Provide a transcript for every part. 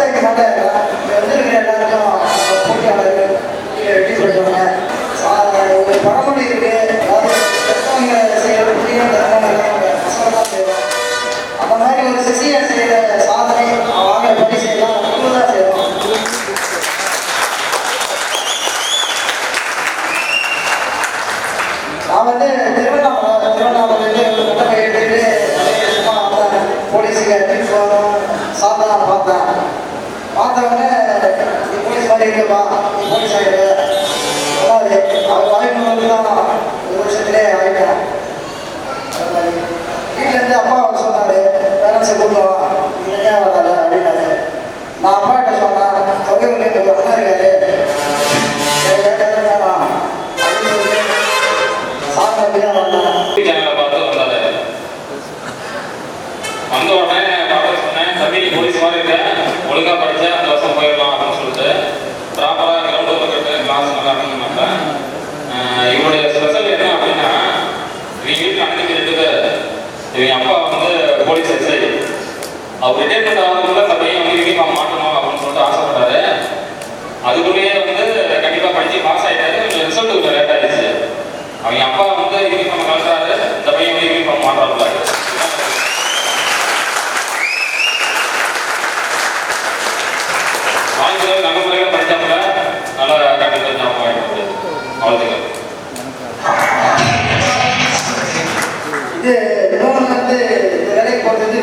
மட்டும் இருக்கலாம் இங்கே எல்லாருக்கும் போட்டியாளர்கள் எப்படி சொல்லுவாங்க ஒரு பழமொழி இருக்கு அதாவது செய்யக்கூடிய கஷ்டம்தான் செய்வோம் அந்த மாதிரி ஒரு சிசியர் செய்கிற சாதனை அவங்க படி செய்யலாம் நம்ம தான் நான் வந்து திருவண்ணாமலை திருவண்ணாமலை வந்து வந்த உடனே பார்த்து சொன்னேன் தம்பி போலீஸ் மாதிரி இருக்க ஒழுங்கா படிச்சா அந்த வருஷம் போயிடலாம் அவர் ரிட்டைர்மெண்ட் ஆகிறதுக்குள்ள இந்த பையன் வந்து யூனிஃபார்ம் மாட்டணும் அப்படின்னு சொல்லிட்டு ஆசைப்பட்டாரு. அதுக்குள்ளேயே வந்து கண்டிப்பாக படிச்சு பாஸ் ஆயிட்டாரு. கொஞ்சம் ரிசல்ட் கொஞ்சம் லேட் ஆயிடுச்சு. அவங்க அப்பா வந்து யூனிஃபார்ம் கலட்டுறாரு இந்த பையன் வந்து யூனிஃபார்ம் மாட்டாரு ஆங்கிலம் நல்ல முறையில் படித்தாப்புல நல்லா கண்டிப்பாக ஞாபகம் ஆகிட்டு அவ்வளோதுக்கு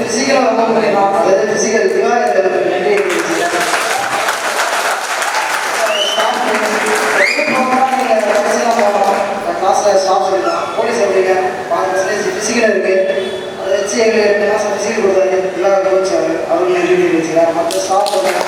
ஃபிசிக்கலாக ரொம்ப பண்ணிடலாம் அதாவது நன்றி கிளாஸில் ஸ்டாஃப் சொல்லிடலாம் போலீஸ் எப்படிங்க? பாதி பர்சன்டேஜ் ஃபிசிக்கல் இருக்குது அதை வச்சு எங்களுக்கு ரெண்டு மாதம் ஃபிசிக்கல் கொடுத்தாரு. திவாகர் கோச் அவர். தெரிவிச்சுக்கிறேன். மற்ற ஸ்டாஃப்